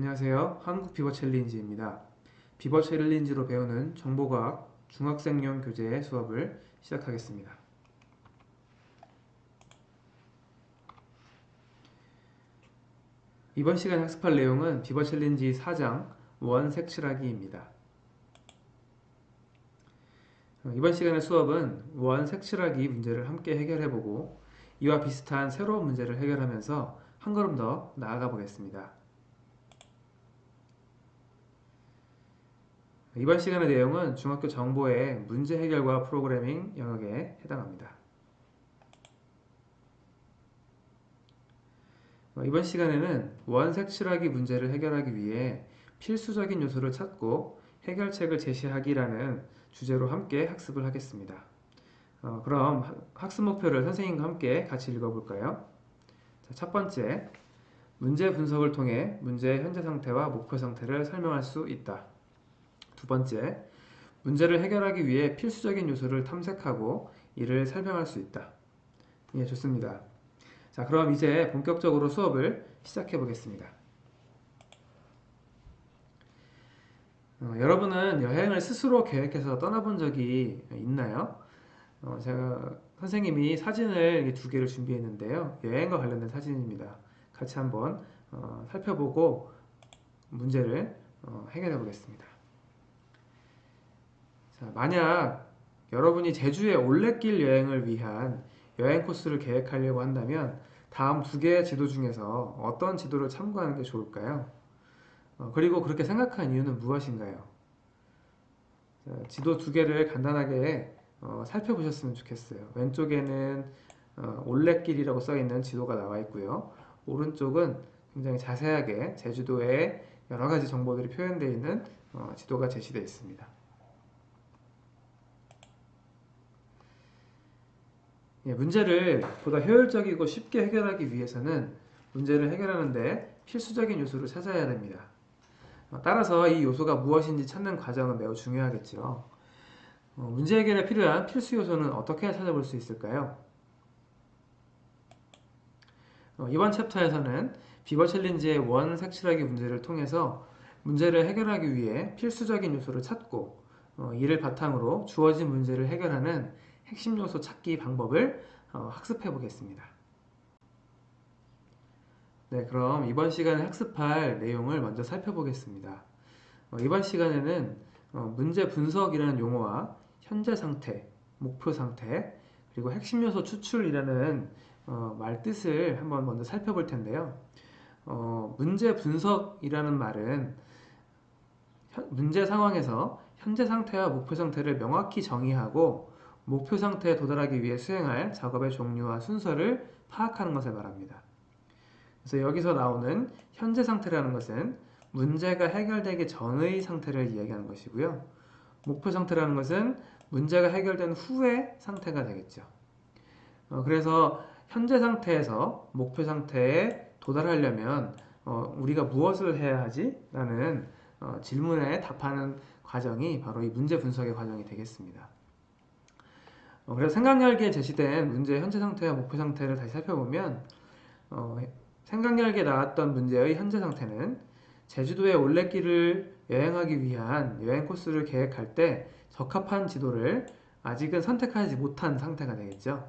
안녕하세요. 한국 비버 챌린지입니다. 비버 챌린지로 배우는 정보과학 중학생용 교재 수업을 시작하겠습니다. 이번 시간에 학습할 내용은 비버 챌린지 4장 원 색칠하기입니다. 어, 이번 시간의 수업은 원 색칠하기 문제를 함께 해결해보고 이와 비슷한 새로운 문제를 해결하면서 한 걸음 더 나아가 보겠습니다. 이번 시간의 내용은 중학교 정보의 문제 해결과 프로그래밍 영역에 해당합니다. 어, 이번 시간에는 원색 칠하기 문제를 해결하기 위해 필수적인 요소를 찾고 해결책을 제시하기라는 주제로 함께 학습을 하겠습니다. 어, 그럼 학습 목표를 선생님과 함께 같이 읽어볼까요? 자, 첫 번째, 문제 분석을 통해 문제의 현재 상태와 목표 상태를 설명할 수 있다. 두 번째, 문제를 해결하기 위해 필수적인 요소를 탐색하고 이를 설명할 수 있다. 예, 좋습니다. 자, 그럼 이제 본격적으로 수업을 시작해 보겠습니다. 어, 여러분은 여행을 스스로 계획해서 떠나본 적이 있나요? 어, 제가 선생님이 사진을 두 개를 준비했는데요. 여행과 관련된 사진입니다. 같이 한번 어, 살펴보고 문제를 어, 해결해 보겠습니다. 자, 만약 여러분이 제주의 올레길 여행을 위한 여행 코스를 계획하려고 한다면 다음 두 개의 지도 중에서 어떤 지도를 참고하는 게 좋을까요? 어, 그리고 그렇게 생각한 이유는 무엇인가요? 자, 지도 두 개를 간단하게 어, 살펴보셨으면 좋겠어요. 왼쪽에는 어, 올레길이라고 써 있는 지도가 나와 있고요. 오른쪽은 굉장히 자세하게 제주도의 여러 가지 정보들이 표현되어 있는 어, 지도가 제시되어 있습니다. 예, 문제를 보다 효율적이고 쉽게 해결하기 위해서는 문제를 해결하는데 필수적인 요소를 찾아야 됩니다. 어, 따라서 이 요소가 무엇인지 찾는 과정은 매우 중요하겠죠. 어, 문제 해결에 필요한 필수 요소는 어떻게 찾아볼 수 있을까요? 어, 이번 챕터에서는 비버 챌린지의 원 색칠하기 문제를 통해서 문제를 해결하기 위해 필수적인 요소를 찾고 어, 이를 바탕으로 주어진 문제를 해결하는 핵심 요소 찾기 방법을 어, 학습해 보겠습니다. 네, 그럼 이번 시간에 학습할 내용을 먼저 살펴보겠습니다. 어, 이번 시간에는 어, 문제 분석이라는 용어와 현재 상태, 목표 상태, 그리고 핵심 요소 추출이라는 어, 말 뜻을 한번 먼저 살펴볼 텐데요. 어, 문제 분석이라는 말은 현, 문제 상황에서 현재 상태와 목표 상태를 명확히 정의하고 목표 상태에 도달하기 위해 수행할 작업의 종류와 순서를 파악하는 것을 말합니다. 그래서 여기서 나오는 현재 상태라는 것은 문제가 해결되기 전의 상태를 이야기하는 것이고요. 목표 상태라는 것은 문제가 해결된 후의 상태가 되겠죠. 어, 그래서 현재 상태에서 목표 상태에 도달하려면 어, 우리가 무엇을 해야 하지? 라는 어, 질문에 답하는 과정이 바로 이 문제 분석의 과정이 되겠습니다. 어, 그래서 생각열기에 제시된 문제의 현재 상태와 목표 상태를 다시 살펴보면 어, 생각열기에 나왔던 문제의 현재 상태는 제주도의 올레길을 여행하기 위한 여행 코스를 계획할 때 적합한 지도를 아직은 선택하지 못한 상태가 되겠죠.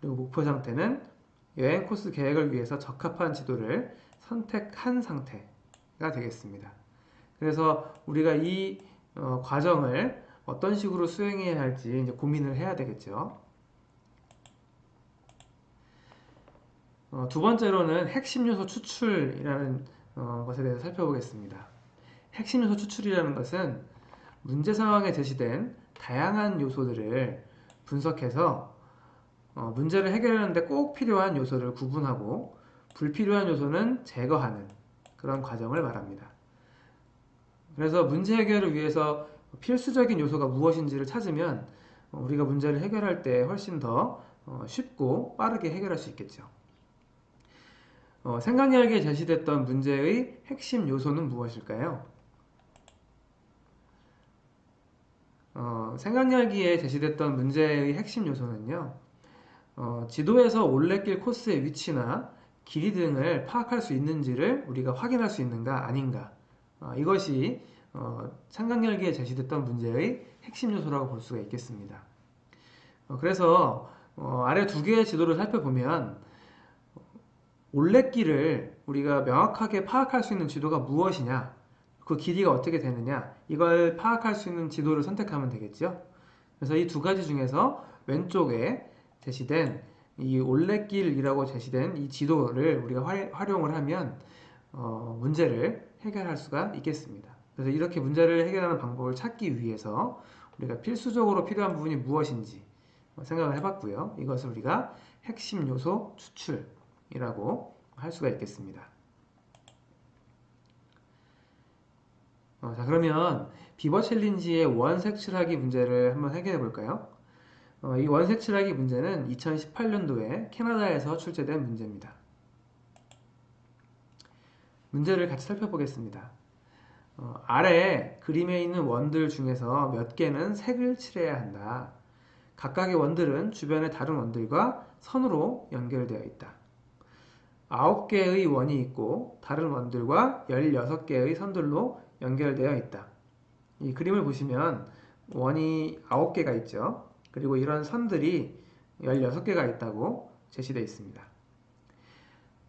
그리고 목표 상태는 여행 코스 계획을 위해서 적합한 지도를 선택한 상태가 되겠습니다. 그래서 우리가 이 어, 과정을 어떤 식으로 수행해야 할지 이제 고민을 해야 되겠죠. 어, 두 번째로는 핵심 요소 추출이라는 어, 것에 대해서 살펴보겠습니다. 핵심 요소 추출이라는 것은 문제 상황에 제시된 다양한 요소들을 분석해서 어, 문제를 해결하는데 꼭 필요한 요소를 구분하고 불필요한 요소는 제거하는 그런 과정을 말합니다. 그래서 문제 해결을 위해서 필수적인 요소가 무엇인지를 찾으면 어, 우리가 문제를 해결할 때 훨씬 더 어, 쉽고 빠르게 해결할 수 있겠죠. 어, 생각열기에 제시됐던 문제의 핵심 요소는 무엇일까요? 어, 생각열기에 제시됐던 문제의 핵심 요소는요. 어, 지도에서 올레길 코스의 위치나 길이 등을 파악할 수 있는지를 우리가 확인할 수 있는가 아닌가 어, 이것이 어, 창강열기에 제시됐던 문제의 핵심 요소라고 볼 수가 있겠습니다. 어, 그래서 어, 아래 두 개의 지도를 살펴보면 올레길을 우리가 명확하게 파악할 수 있는 지도가 무엇이냐 그 길이가 어떻게 되느냐 이걸 파악할 수 있는 지도를 선택하면 되겠죠. 그래서 이 두 가지 중에서 왼쪽에 제시된 이 올레길이라고 제시된 이 지도를 우리가 활 용을 하면 어, 문제를 해결할 수가 있겠습니다. 그래서 이렇게 문제를 해결하는 방법을 찾기 위해서 우리가 필수적으로 필요한 부분이 무엇인지 생각을 해봤고요. 이것을 우리가 핵심 요소 추출이라고 할 수가 있겠습니다. 어, 자 그러면 비버 챌린지의 원색 칠하기 문제를 한번 해결해 볼까요? 어, 이 원색 칠하기 문제는 2018년도에 캐나다에서 출제된 문제입니다. 문제를 같이 살펴보겠습니다. 어, 아래 그림에 있는 원들 중에서 몇 개는 색을 칠해야 한다. 각각의 원들은 주변의 다른 원들과 선으로 연결되어 있다. 9개의 원이 있고 다른 원들과 16개의 선들로 연결되어 있다. 이 그림을 보시면 원이 9개가 있죠. 그리고 이런 선들이 16개가 있다고 제시되어 있습니다.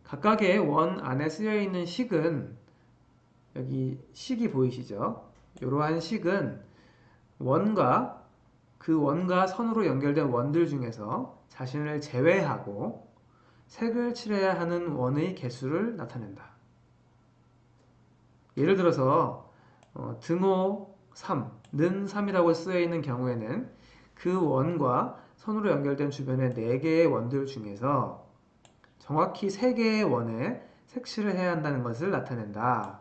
각각의 원 안에 쓰여 있는 식은 여기 식이 보이시죠? 이러한 식은 원과 그 원과 선으로 연결된 원들 중에서 자신을 제외하고 색을 칠해야 하는 원의 개수를 나타낸다. 예를 들어서 어, 등호 3, 는 3이라고 쓰여 있는 경우에는 그 원과 선으로 연결된 주변의 4개의 원들 중에서 정확히 3개의 원에 색칠을 해야 한다는 것을 나타낸다.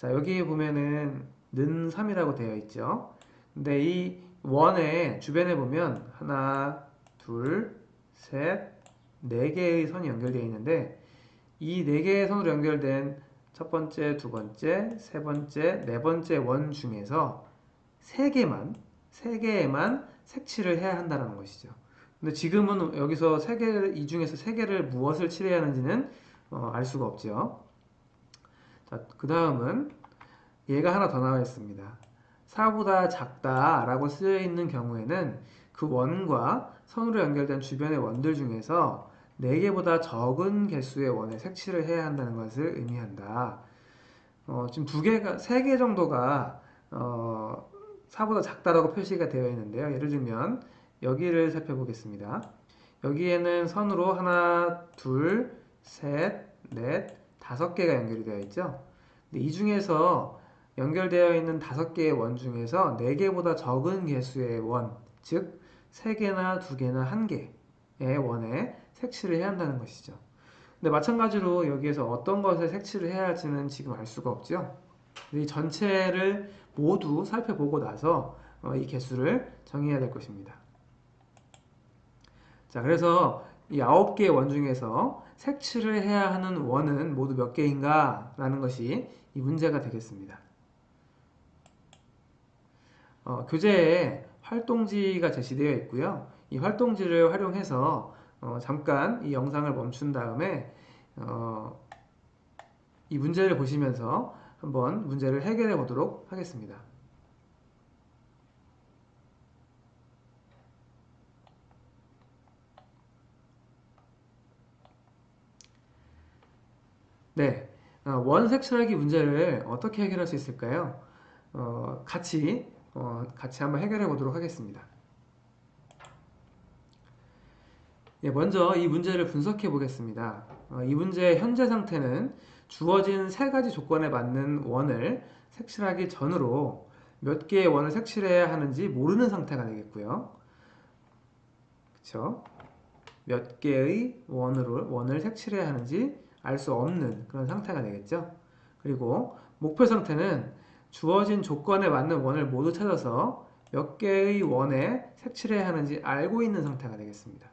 자, 여기 보면은 는 3이라고 되어 있죠. 근데 이 원의 주변에 보면 하나, 둘, 셋, 네 개의 선이 연결되어 있는데 이 네 개의 선으로 연결된 첫 번째, 두 번째, 세 번째, 네 번째 원 중에서 세 개만 세 개에만 색칠을 해야 한다는 것이죠. 근데 지금은 여기서 세 개, 이 중에서 세 개를 무엇을 칠해야 하는지는 어, 알 수가 없죠. 자, 그 다음은 얘가 하나 더 나와 있습니다. 4보다 작다 라고 쓰여 있는 경우에는 그 원과 선으로 연결된 주변의 원들 중에서 4개보다 적은 개수의 원에 색칠을 해야 한다는 것을 의미한다. 어, 지금 두 개가, 세 개 정도가, 어, 4보다 작다라고 표시가 되어 있는데요. 예를 들면, 여기를 살펴보겠습니다. 여기에는 선으로 하나, 둘, 셋, 넷, 다섯 개가 연결이 되어 있죠. 이 중에서 연결되어 있는 다섯 개의 원 중에서 네 개보다 적은 개수의 원, 즉, 세 개나 두 개나 한 개의 원에 색칠을 해야 한다는 것이죠. 근데 마찬가지로 여기에서 어떤 것에 색칠을 해야 할지는 지금 알 수가 없죠. 이 전체를 모두 살펴보고 나서 어, 이 개수를 정해야 될 것입니다. 자, 그래서 이 9개의 원 중에서 색칠을 해야 하는 원은 모두 몇 개인가? 라는 것이 이 문제가 되겠습니다. 어, 교재에 활동지가 제시되어 있고요. 이 활동지를 활용해서 어, 잠깐 이 영상을 멈춘 다음에 어, 이 문제를 보시면서 한번 문제를 해결해 보도록 하겠습니다. 네, 어, 원색 칠하기 문제를 어떻게 해결할 수 있을까요? 어, 같이 어, 같이 한번 해결해 보도록 하겠습니다. 예, 먼저 이 문제를 분석해 보겠습니다. 어, 이 문제의 현재 상태는 주어진 세 가지 조건에 맞는 원을 색칠하기 전으로 몇 개의 원을 색칠해야 하는지 모르는 상태가 되겠고요. 그쵸? 몇 개의 원으로, 원을 색칠해야 하는지 알 수 없는 그런 상태가 되겠죠. 그리고 목표 상태는 주어진 조건에 맞는 원을 모두 찾아서 몇 개의 원에 색칠해야 하는지 알고 있는 상태가 되겠습니다.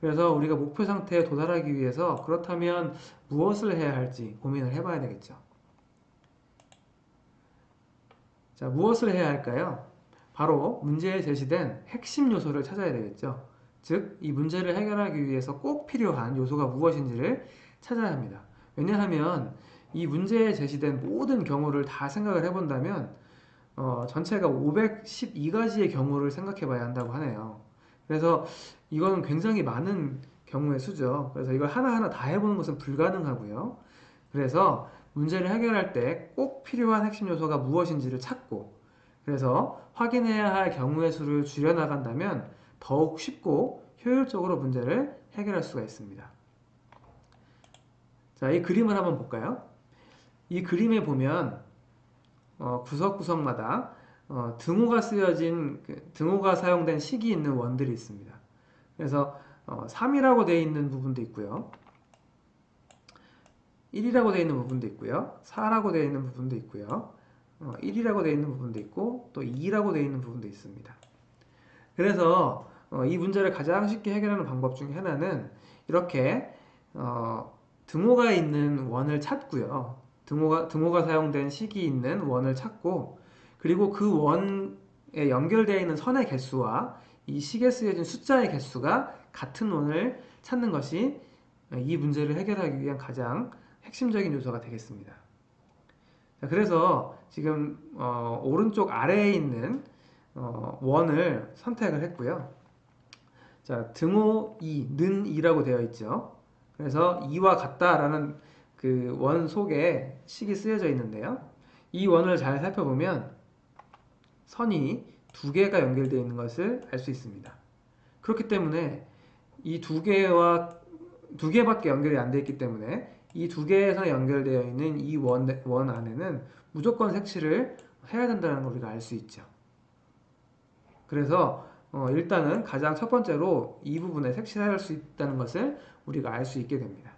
그래서 우리가 목표 상태에 도달하기 위해서 그렇다면 무엇을 해야 할지 고민을 해봐야 되겠죠. 자, 무엇을 해야 할까요? 바로 문제에 제시된 핵심 요소를 찾아야 되겠죠. 즉, 이 문제를 해결하기 위해서 꼭 필요한 요소가 무엇인지를 찾아야 합니다. 왜냐하면 이 문제에 제시된 모든 경우를 다 생각을 해본다면 어, 전체가 512가지의 경우를 생각해 봐야 한다고 하네요. 그래서 이건 굉장히 많은 경우의 수죠. 그래서 이걸 하나하나 다 해보는 것은 불가능하고요. 그래서 문제를 해결할 때 꼭 필요한 핵심 요소가 무엇인지를 찾고 그래서 확인해야 할 경우의 수를 줄여나간다면 더욱 쉽고 효율적으로 문제를 해결할 수가 있습니다. 자, 이 그림을 한번 볼까요? 이 그림에 보면 어, 구석구석마다 어, 등호가 쓰여진 그 등호가 사용된 식이 있는 원들이 있습니다. 그래서 어, 3이라고 되어 있는 부분도 있고요. 1이라고 되어 있는 부분도 있고요. 4라고 되어 있는 부분도 있고요. 어, 1이라고 되어 있는 부분도 있고 또 2라고 되어 있는 부분도 있습니다. 그래서 어, 이 문제를 가장 쉽게 해결하는 방법 중에 하나는 이렇게 어, 등호가 있는 원을 찾고요. 등호가, 등호가 사용된 식이 있는 원을 찾고 그리고 그 원에 연결되어 있는 선의 개수와 이 식에 쓰여진 숫자의 개수가 같은 원을 찾는 것이 이 문제를 해결하기 위한 가장 핵심적인 요소가 되겠습니다. 자, 그래서 지금 어, 오른쪽 아래에 있는 어, 원을 선택을 했고요. 자, 등호 2, 는 2라고 되어 있죠. 그래서 2와 같다라는 그 원 속에 식이 쓰여져 있는데요. 이 원을 잘 살펴보면 선이 두 개가 연결되어 있는 것을 알 수 있습니다. 그렇기 때문에 이 두 개와 두 개밖에 연결이 안 되어 있기 때문에 이 두 개에서 연결되어 있는 이 원 원 안에는 무조건 색칠을 해야 된다는 걸 우리가 알 수 있죠. 그래서 어, 일단은 가장 첫 번째로 이 부분에 색칠할 수 있다는 것을 우리가 알 수 있게 됩니다.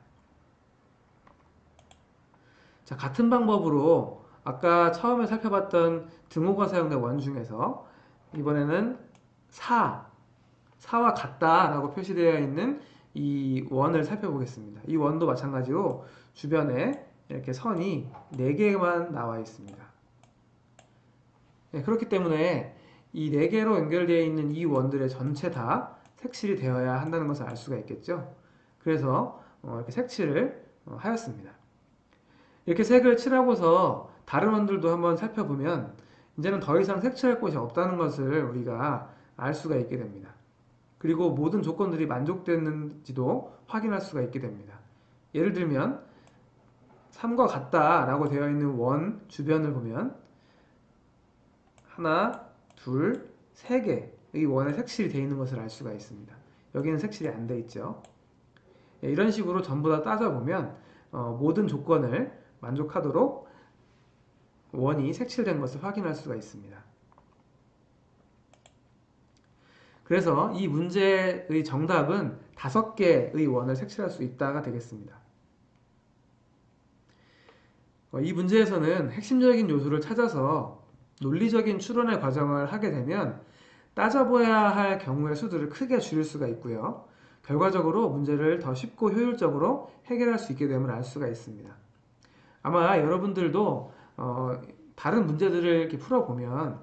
자, 같은 방법으로 아까 처음에 살펴봤던 등호가 사용된 원 중에서 이번에는 4, 4와 같다라고 표시되어 있는 이 원을 살펴보겠습니다. 이 원도 마찬가지로 주변에 이렇게 선이 4개만 나와 있습니다. 네, 그렇기 때문에 이 4개로 연결되어 있는 이 원들의 전체 다 색칠이 되어야 한다는 것을 알 수가 있겠죠. 그래서 어, 이렇게 색칠을 어, 하였습니다. 이렇게 색을 칠하고서 다른 원들도 한번 살펴보면 이제는 더 이상 색칠할 곳이 없다는 것을 우리가 알 수가 있게 됩니다. 그리고 모든 조건들이 만족되는지도 확인할 수가 있게 됩니다. 예를 들면 3과 같다 라고 되어 있는 원 주변을 보면 하나, 둘, 세 개의 원에 색칠이 되어 있는 것을 알 수가 있습니다. 여기는 색칠이 안 되어 있죠. 예, 이런 식으로 전부 다 따져보면 어, 모든 조건을 만족하도록 원이 색칠된 것을 확인할 수가 있습니다. 그래서 이 문제의 정답은 다섯 개의 원을 색칠할 수 있다가 되겠습니다. 어, 이 문제에서는 핵심적인 요소를 찾아서 논리적인 추론의 과정을 하게 되면 따져봐야 할 경우의 수들을 크게 줄일 수가 있고요. 결과적으로 문제를 더 쉽고 효율적으로 해결할 수 있게 됨을 알 수가 있습니다. 아마 여러분들도 어, 다른 문제들을 이렇게 풀어보면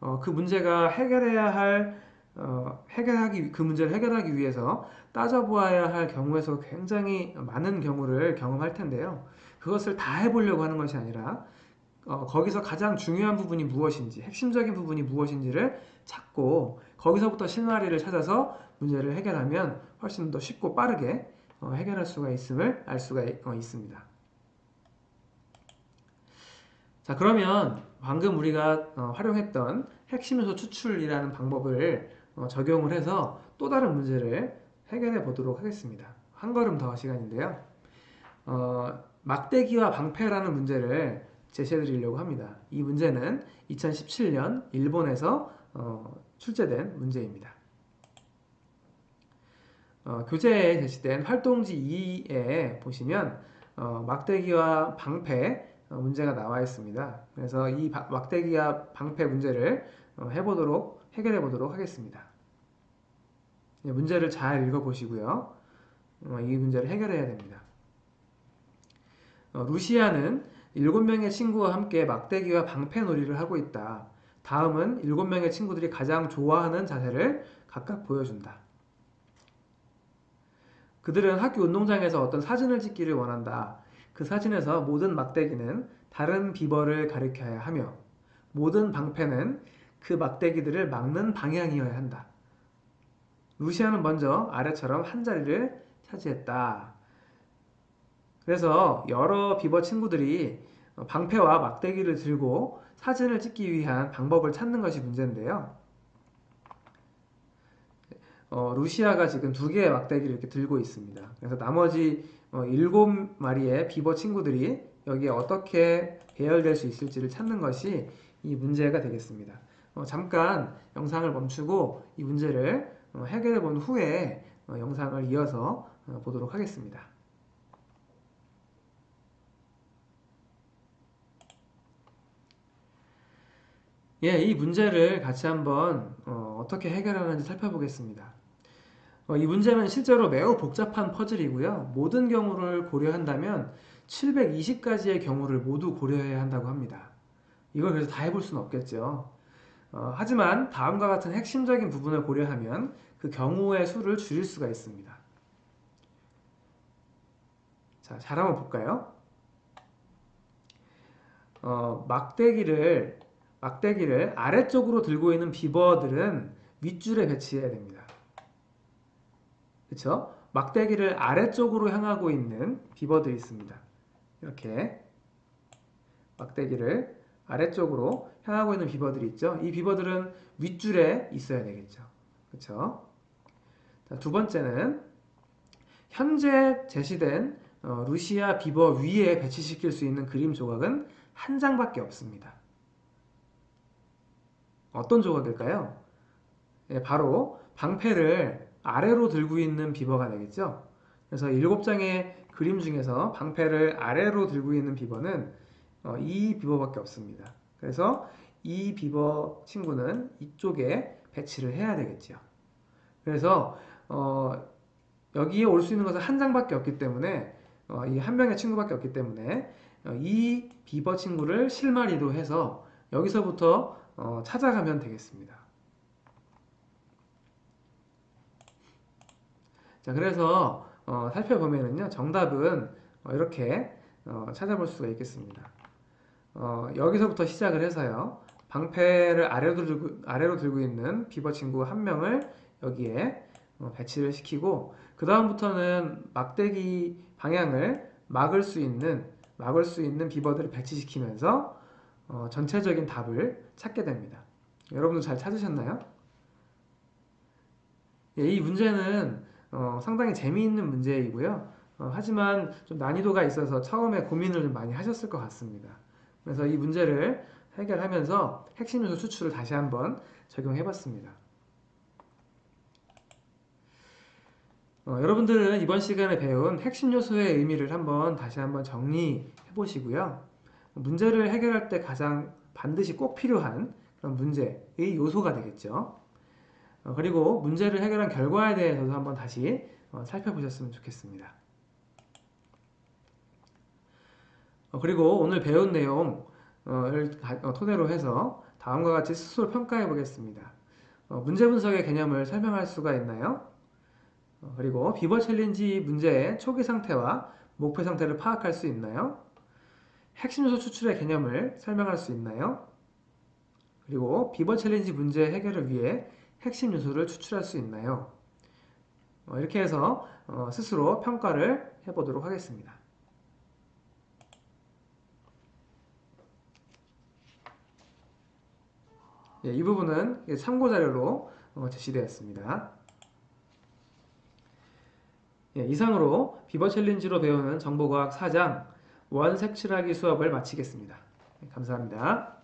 어, 그 문제가 해결해야 할 어, 해결하기 그 문제를 해결하기 위해서 따져보아야 할 경우에서 굉장히 많은 경우를 경험할 텐데요. 그것을 다 해보려고 하는 것이 아니라 어, 거기서 가장 중요한 부분이 무엇인지, 핵심적인 부분이 무엇인지를 찾고 거기서부터 실마리를 찾아서 문제를 해결하면 훨씬 더 쉽고 빠르게 어, 해결할 수가 있음을 알 수가 어, 있습니다. 자, 그러면 방금 우리가 어, 활용했던 핵심 요소 추출이라는 방법을 어, 적용을 해서 또 다른 문제를 해결해 보도록 하겠습니다. 한 걸음 더 시간인데요. 어, 막대기와 방패라는 문제를 제시해 드리려고 합니다. 이 문제는 2017년 일본에서 어, 출제된 문제입니다. 어, 교재에 제시된 활동지 2에 보시면 어, 막대기와 방패 어, 문제가 나와 있습니다. 그래서 이 막대기와 방패 문제를 어, 해보도록 해결해 보도록 하겠습니다. 네, 문제를 잘 읽어보시고요. 어, 이 문제를 해결해야 됩니다. 루시아는 7명의 친구와 함께 막대기와 방패 놀이를 하고 있다. 다음은 7명의 친구들이 가장 좋아하는 자세를 각각 보여준다. 그들은 학교 운동장에서 어떤 사진을 찍기를 원한다. 그 사진에서 모든 막대기는 다른 비버를 가리켜야 하며 모든 방패는 그 막대기들을 막는 방향이어야 한다. 루시아는 먼저 아래처럼 한 자리를 차지했다. 그래서 여러 비버 친구들이 방패와 막대기를 들고 사진을 찍기 위한 방법을 찾는 것이 문제인데요. 어, 루시아가 지금 두 개의 막대기를 이렇게 들고 있습니다. 그래서 나머지 어, 일곱 마리의 비버 친구들이 여기에 어떻게 배열될 수 있을지를 찾는 것이 이 문제가 되겠습니다. 어, 잠깐 영상을 멈추고 이 문제를 어, 해결해 본 후에 어, 영상을 이어서 어, 보도록 하겠습니다. 예, 이 문제를 같이 한번 어, 떻게 해결하는지 살펴보겠습니다. 어, 이 문제는 실제로 매우 복잡한 퍼즐이고요. 모든 경우를 고려한다면 720가지의 경우를 모두 고려해야 한다고 합니다. 이걸 그래서 다 해볼 수는 없겠죠. 어, 하지만 다음과 같은 핵심적인 부분을 고려하면 그 경우의 수를 줄일 수가 있습니다. 자, 잘 한번 볼까요? 어, 막대기를 막대기를 아래쪽으로 들고 있는 비버들은 윗줄에 배치해야 됩니다. 그렇죠? 막대기를 아래쪽으로 향하고 있는 비버들이 있습니다. 이렇게 막대기를 아래쪽으로 향하고 있는 비버들이 있죠. 이 비버들은 윗줄에 있어야 되겠죠. 그렇죠? 자, 두 번째는 현재 제시된 어, 루시아 비버 위에 배치시킬 수 있는 그림 조각은 한 장밖에 없습니다. 어떤 조각일까요? 예, 바로 방패를 아래로 들고 있는 비버가 되겠죠. 그래서 일곱 장의 그림 중에서 방패를 아래로 들고 있는 비버는 어, 이 비버밖에 없습니다. 그래서 이 비버 친구는 이쪽에 배치를 해야 되겠죠. 그래서 어, 여기에 올 수 있는 것은 한 장밖에 없기 때문에 어, 이한 명의 친구밖에 없기 때문에 어, 이 비버 친구를 실마리로 해서 여기서부터 어, 찾아가면 되겠습니다. 자, 그래서 어, 살펴보면은요, 정답은 어, 이렇게 어, 찾아볼 수가 있겠습니다. 어, 여기서부터 시작을 해서요, 방패를 아래로 들고, 아래로 들고 있는 비버 친구 한 명을 여기에 어, 배치를 시키고, 그 다음부터는 막대기 방향을 막을 수 있는, 막을 수 있는 비버들을 배치시키면서 어, 전체적인 답을 찾게 됩니다. 여러분도 잘 찾으셨나요? 예, 이 문제는 어, 상당히 재미있는 문제이고요. 어, 하지만 좀 난이도가 있어서 처음에 고민을 좀 많이 하셨을 것 같습니다. 그래서 이 문제를 해결하면서 핵심 요소 수출을 다시 한번 적용해 봤습니다. 어, 여러분들은 이번 시간에 배운 핵심 요소의 의미를 한번 다시 한번 정리해 보시고요. 문제를 해결할 때 가장 반드시 꼭 필요한 그런 문제의 요소가 되겠죠. 어, 그리고 문제를 해결한 결과에 대해서도 한번 다시 어, 살펴보셨으면 좋겠습니다. 어, 그리고 오늘 배운 내용을 토대로 해서 다음과 같이 스스로 평가해 보겠습니다. 문제 분석의 개념을 설명할 수가 있나요? 그리고 비버 챌린지 문제의 초기 상태와 목표 상태를 파악할 수 있나요? 핵심 요소 추출의 개념을 설명할 수 있나요? 그리고 비버 챌린지 문제 해결을 위해 핵심 요소를 추출할 수 있나요? 어, 이렇게 해서 어, 스스로 평가를 해보도록 하겠습니다. 예, 이 부분은 참고 자료로 어, 제시되었습니다. 예, 이상으로 비버 챌린지로 배우는 정보과학 4장 원색칠하기 수업을 마치겠습니다. 네, 감사합니다.